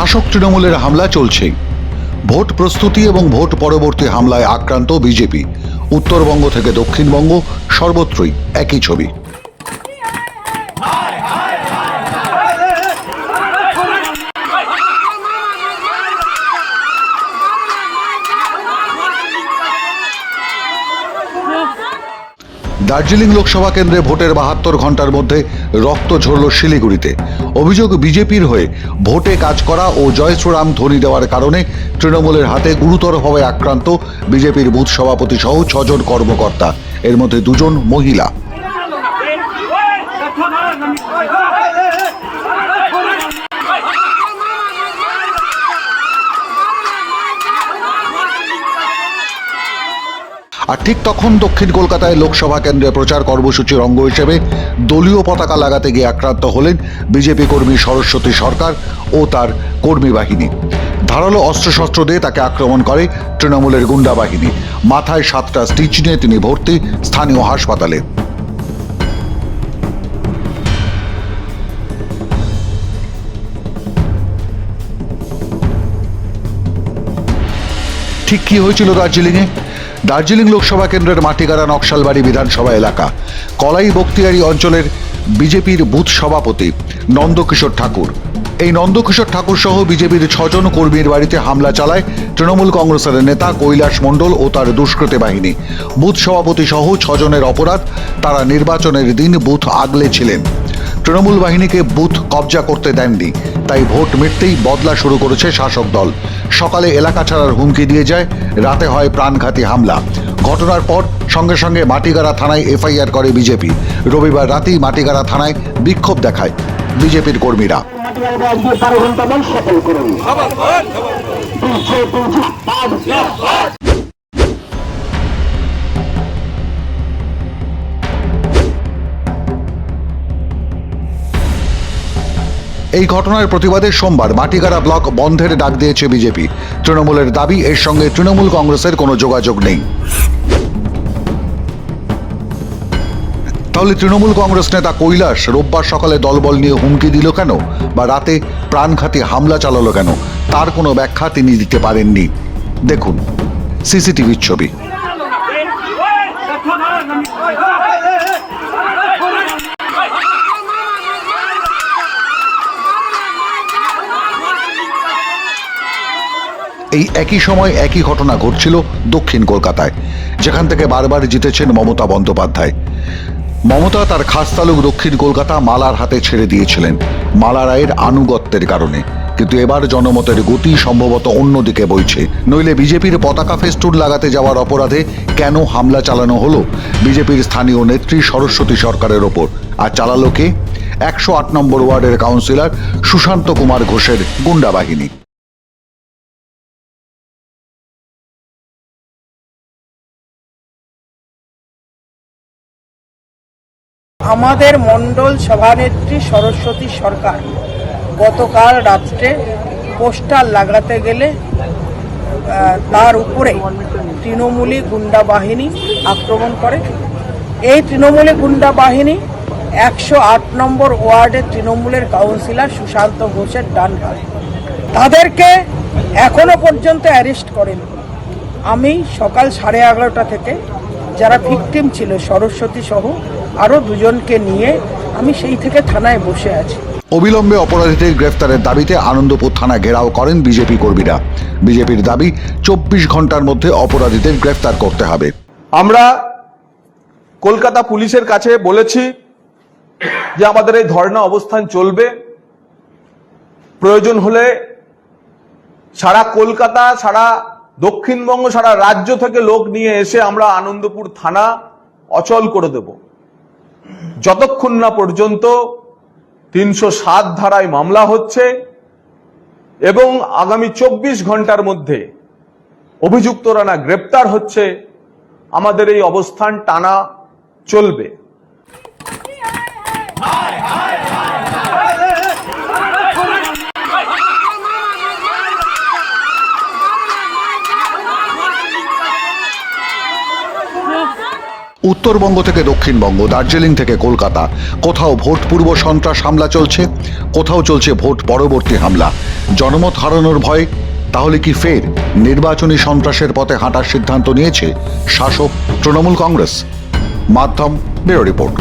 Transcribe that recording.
শাসক তৃণমূলের হামলা চলছেই ভোট প্রস্তুতি এবং ভোট পরবর্তী হামলায় আক্রান্ত বিজেপি। উত্তরবঙ্গ থেকে দক্ষিণবঙ্গ সর্বত্রই একই ছবি। দার্জিলিং লোকসভা কেন্দ্রে ভোটের বাহাত্তর ঘণ্টার মধ্যে রক্ত ঝরল শিলিগুড়িতে অভিযোগ বিজেপির হয়ে ভোটে কাজ করা ও জয়শ্রাম ধ্বনি দেওয়ার কারণে তৃণমূলের হাতে গুরুতরভাবে আক্রান্ত বিজেপির বুথ সভাপতি সহ ছজন কর্মকর্তা এর মধ্যে দুজন মহিলা আর ঠিক তখন দক্ষিণ কলকাতায় লোকসভা কেন্দ্রে প্রচার কর্মসূচির অঙ্গ হিসেবে দলীয় পতাকা লাগাতে গিয়ে আক্রান্ত হলেন বিজেপি কর্মী সরস্বতী সরকার ও তার কর্মী বাহিনী। ধারালো অস্ত্রশস্ত্র দিয়ে তাকে আক্রমণ করে তৃণমূলের গুন্ডা বাহিনী। মাথায় সাতটা স্টিচ নিয়ে তিনি ভর্তি স্থানীয় হাসপাতালে। ঠিক কি হয়েছিল দার্জিলিংয়ে? দার্জিলিং লোকসভা কেন্দ্রের মাটিগাড়া নকশালবাড়ি বিধানসভা এলাকা, কলাই বক্তিয়ারি অঞ্চলের বিজেপির বুথ সভাপতি নন্দকিশোর ঠাকুর। এই নন্দকিশোর ঠাকুর সহ বিজেপির ছজন কর্মীর বাড়িতে হামলা চালায় তৃণমূল কংগ্রেসের নেতা কৈলাস মণ্ডল ও তার দুষ্কৃতী বাহিনী। বুথ সভাপতি সহ ছজনের অপরাধ, তারা নির্বাচনের দিন বুথ আগলে ছিলেন। তৃণমূল বাহিনীকে বুথ কবজা করতে দেননি তাই ভোট মিটতেই বদলা শুরু করেছে শাসক দল। সকালে এলাকা ছাড়ার হুমকি দিয়ে যায় রাতে হয় প্রাণঘাতী হামলা। ঘটনার পর সঙ্গে সঙ্গে মাটিগাড়া থানায় এফআইআর করে বিজেপি। রবিবার রাতেই মাটিগাড়া থানায় বিক্ষোভ দেখায় বিজেপির কর্মীরা। এই ঘটনার প্রতিবাদে সোমবার মাটিগাড়া ব্লক বন্ধের ডাক দিয়েছে বিজেপি। তৃণমূলের দাবি, এর সঙ্গে তৃণমূল কংগ্রেসের কোনো যোগাযোগ নেই। তাহলে তৃণমূল কংগ্রেস নেতা কৈলাস রোববার সকালে দলবল নিয়ে হুমকি দিল কেন? বা রাতে প্রাণঘাতী হামলা চালালো কেন? তার কোনো ব্যাখ্যা তিনি দিতে পারেননি। দেখুন, সিসিটিভির ছবি। এই একই সময় একই ঘটনা ঘটছিল দক্ষিণ কলকাতায়, যেখান থেকে বারবার জিতেছেন মমতা বন্দ্যোপাধ্যায়। মমতা তার খাস তালুক দক্ষিণ কলকাতা মালার হাতে ছেড়ে দিয়েছিলেন, মালা রায়ের আনুগত্যের কারণে। কিন্তু এবার জনমতের গতি সম্ভবত অন্যদিকে বইছে। নইলে বিজেপির পতাকা ফেস্টুন লাগাতে যাওয়ার অপরাধে কেন হামলা চালানো হলো? বিজেপির স্থানীয় নেত্রী সরস্বতী সরকারের ওপর। আর চালালো কে? একশো আট নম্বর ওয়ার্ডের কাউন্সিলর সুশান্ত কুমার ঘোষের গুন্ডা বাহিনী। আমাদের মণ্ডল সভানেত্রী সরস্বতী সরকার গতকাল রাত্রে পোস্টার লাগাতে গেলে তার উপরে তৃণমূলী গুন্ডা বাহিনী আক্রমণ করে। এই তৃণমূলী গুন্ডা বাহিনী একশো আট নম্বর ওয়ার্ডের তৃণমূলের কাউন্সিলর সুশান্ত ঘোষের ডান তাদেরকে এখনও পর্যন্ত অ্যারেস্ট করেনি। আমি সকাল সাড়ে এগারোটা থেকে যারা ভিকটিম ছিল সরস্বতী সহ আরও দুজনকে নিয়ে আমি সেই থেকে থানায় বসে আছি। অবিলম্বে অপরাধীদের গ্রেফতারের দাবিতে আনন্দপুর থানা ঘেরাও করেন বিজেপি কর্মীরা। বিজেপির দাবি চব্বিশ ঘণ্টার মধ্যে অপরাধীদের গ্রেফতার করতে হবে। আমরা কলকাতা পুলিশের কাছে বলেছি যে আমাদের এই ধর্ণা অবস্থান চলবে। প্রয়োজন হলে সারা কলকাতা সারা দক্ষিণবঙ্গ সারা রাজ্য থেকে লোক নিয়ে এসে আমরা আনন্দপুর থানা অচল করে দেব। যতক্ষণ না পর্যন্ত তিনশো সাত ধারায় মামলা হচ্ছে এবং আগামী চব্বিশ ঘণ্টার মধ্যে অভিযুক্তরা না গ্রেপ্তার হচ্ছে, আমাদের এই অবস্থান টানা চলবে। উত্তরবঙ্গ থেকে দক্ষিণবঙ্গ, দার্জিলিং থেকে কলকাতা। কোথাও ভোট পূর্ব সন্ত্রাস হামলা চলছে, কোথাও চলছে ভোট পরবর্তী হামলা। জনমত হারানোর ভয়, তাহলে কি ফের নির্বাচনী সন্ত্রাসের পথে হাঁটার সিদ্ধান্ত নিয়েছে শাসক তৃণমূল কংগ্রেস? মাধ্যম ব্যুরো রিপোর্ট।